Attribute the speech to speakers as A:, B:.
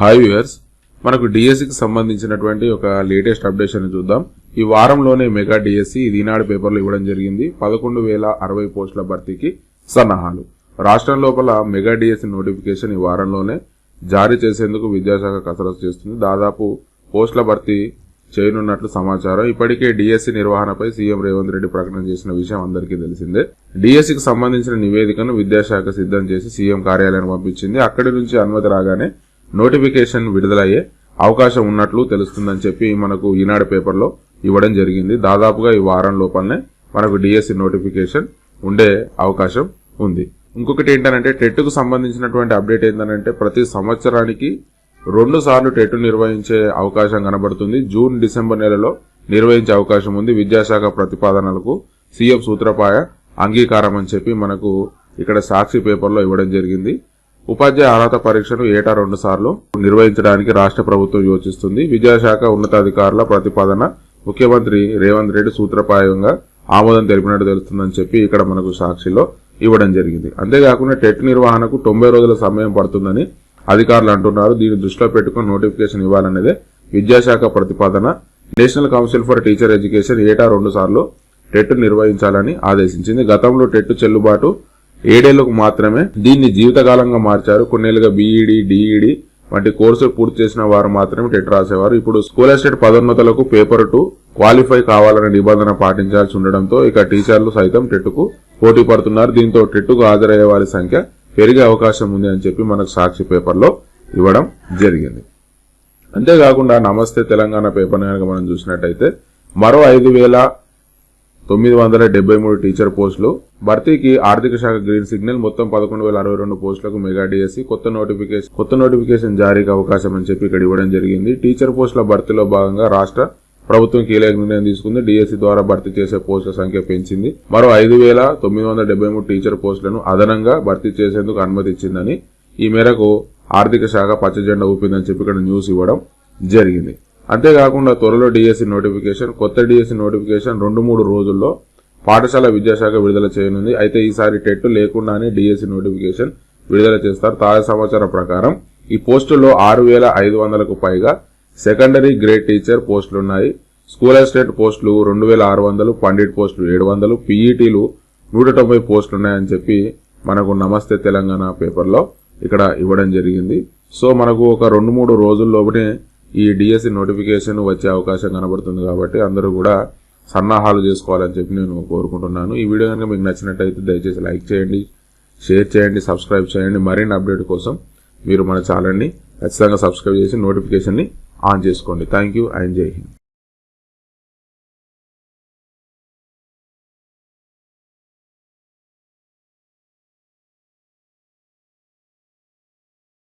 A: Hi viewers మనకు డిఎస్సికి సంబంధించినటువంటి ఒక లేటెస్ట్ అప్డేషన్ చూద్దాం. ఈ వారంలోనే మెగా డిఎస్సి ఇది ఈనాడు పేపర్లో ఇవ్వడం జరిగింది. పదకొండు వేల అరవై పోస్టుల భర్తీకి సన్నాహాలు. రాష్ట్రం లోపల మెగా డిఎస్సి నోటిఫికేషన్ ఈ వారంలోనే జారీ చేసేందుకు విద్యాశాఖ కసరత్తు చేస్తుంది. దాదాపు పోస్టుల భర్తీ చేయనున్నట్లు సమాచారం. ఇప్పటికే డిఎస్సి నిర్వహణపై సీఎం రేవంత్ రెడ్డి ప్రకటన చేసిన విషయం అందరికీ తెలిసిందే. డిఎస్సికి సంబంధించిన నివేదికను విద్యాశాఖ సిద్ధం చేసి సీఎం కార్యాలయానికి పంపించింది. అక్కడి నుంచి అనుమతి రాగానే నోటిఫికేషన్ విడుదలయ్యే అవకాశం ఉన్నట్లు తెలుస్తుందని చెప్పి మనకు ఈనాడు పేపర్లో ఇవ్వడం జరిగింది. దాదాపుగా ఈ వారం లోపలనే మనకు డిఎస్సి నోటిఫికేషన్ ఉండే అవకాశం ఉంది. ఇంకొకటి ఏంటంటే టెట్కు సంబంధించినటువంటి అప్డేట్ ఏంటంటే ప్రతి సంవత్సరానికి రెండు సార్లు టెట్ నిర్వహించే అవకాశం కనబడుతుంది. జూన్ డిసెంబర్ నెలలో నిర్వహించే అవకాశం ఉంది. విద్యాశాఖ ప్రతిపాదనలకు సీఎం సూత్రపాయ అంగీకారం అని చెప్పి మనకు ఇక్కడ సాక్షి పేపర్లో ఇవ్వడం జరిగింది. ఉపాధ్యాయ అర్హత పరీక్షను ఏటా రెండు సార్లు నిర్వహించడానికి రాష్ట్ర ప్రభుత్వం యోచిస్తుంది. విద్యాశాఖ ఉన్నతాధికారుల ప్రతిపాదన ముఖ్యమంత్రి రేవంత్ రెడ్డి సూత్రప్రాయంగా ఆమోదం తెలిపినట్టు తెలుస్తుందని చెప్పి ఇక్కడ మనకు సాక్షిలో ఇవ్వడం జరిగింది. అంతేకాకుండా టెట్ నిర్వహణకు తొంభై రోజుల సమయం పడుతుందని అధికారులు అంటున్నారు. దీన్ని దృష్టిలో పెట్టుకుని నోటిఫికేషన్ ఇవ్వాలనేదే విద్యాశాఖ ప్రతిపాదన. National council for teacher education ఏటా రెండు సార్లు టెట్ నిర్వహించాలని ఆదేశించింది. గతంలో టెట్ చెల్లుబాటు ఏడేళ్ళకు మాత్రమే దీన్ని జీవితకాలంగా మార్చారు. కొన్నేళ్ళుగా బీఈడి డిఈడి వంటి కోర్సులు పూర్తి చేసిన వారు మాత్రమే టెట్ రాసేవారు. ఇప్పుడు స్కూల్ ఎస్టేట్ పదోన్నతులకు పేపర్ టు క్వాలిఫై కావాలనే నిబంధన పాటించాల్సి ఉండడంతో ఇక టీచర్లు సైతం టెట్కు పోటీ పడుతున్నారు. దీంతో టెట్కు హాజరయ్యే వారి సంఖ్య పెరిగే అవకాశం ఉంది అని చెప్పి మనకు సాక్షి పేపర్లో ఇవ్వడం జరిగింది. అంతేకాకుండా నమస్తే తెలంగాణ పేపర్ కనుక మనం చూసినట్టయితే మరో ఐదు వేల తొమ్మిది వందల డెబ్బై మూడు టీచర్ పోస్టులు. భర్తీకి ఆర్థిక శాఖ గ్రీన్ సిగ్నల్ మొత్తం పదకొండు వేల అరవై రెండు పోస్టులకు మెగా డిఎస్సి కొత్త నోటిఫికేషన్ కొత్త నోటిఫికేషన్ జారీకి అవకాశం అని చెప్పి ఇక్కడ ఇవ్వడం జరిగింది. టీచర్ పోస్టుల భర్తీలో భాగంగా రాష్ట్ర ప్రభుత్వం కీలక నిర్ణయం తీసుకుంది. డిఎస్సి ద్వారా భర్తీ చేసే పోస్టుల సంఖ్య పెంచింది. మరో ఐదు వేల తొమ్మిది వందల డెబ్బై మూడు టీచర్ పోస్టులను అదనంగా భర్తీ చేసేందుకు అనుమతి ఇచ్చిందని ఈ మేరకు ఆర్థిక శాఖ పచ్చజెండా ఊపిందని చెప్పి ఇక్కడ న్యూస్ ఇవ్వడం జరిగింది. అంతేకాకుండా త్వరలో డిఎస్సి నోటిఫికేషన్ కొత్త డిఎస్సి నోటిఫికేషన్ రెండు మూడు రోజుల్లో పాఠశాల విద్యాశాఖ విడుదల చేయనుంది. అయితే ఈసారి టెట్ లేకుండానే డిఎస్సి నోటిఫికేషన్ విడుదల చేస్తారు. తాజా సమాచారం ప్రకారం ఈ పోస్టుల్లో ఆరు వేల ఐదు వందలకు పైగా సెకండరీ గ్రేడ్ టీచర్ పోస్టులున్నాయి స్కూల్ అసిస్టెంట్ పోస్టులు రెండు వేల ఆరు వందలు పండిట్ పోస్టులు ఏడు వందలు పీఈటీలు నూట తొంభై పోస్టులు ఉన్నాయని చెప్పి మనకు నమస్తే తెలంగాణ పేపర్లో ఇక్కడ ఇవ్వడం జరిగింది. సో మనకు ఒక రెండు మూడు రోజుల్లోపునే ఈ డిఎస్సి నోటిఫికేషన్ వచ్చే అవకాశం కనబడుతుంది కాబట్టి అందరూ కూడా సన్నాహాలు చేసుకోవాలని చెప్పి నేను కోరుకుంటున్నాను. ఈ వీడియో కనుక మీకు నచ్చినట్టయితే దయచేసి లైక్ చేయండి షేర్ చేయండి సబ్స్క్రైబ్ చేయండి. మరిన్ని అప్డేట్ కోసం మీరు మన ఛానల్ని ఖచ్చితంగా సబ్స్క్రైబ్ చేసి నోటిఫికేషన్ని ఆన్ చేసుకోండి. Thank you and Jai Hind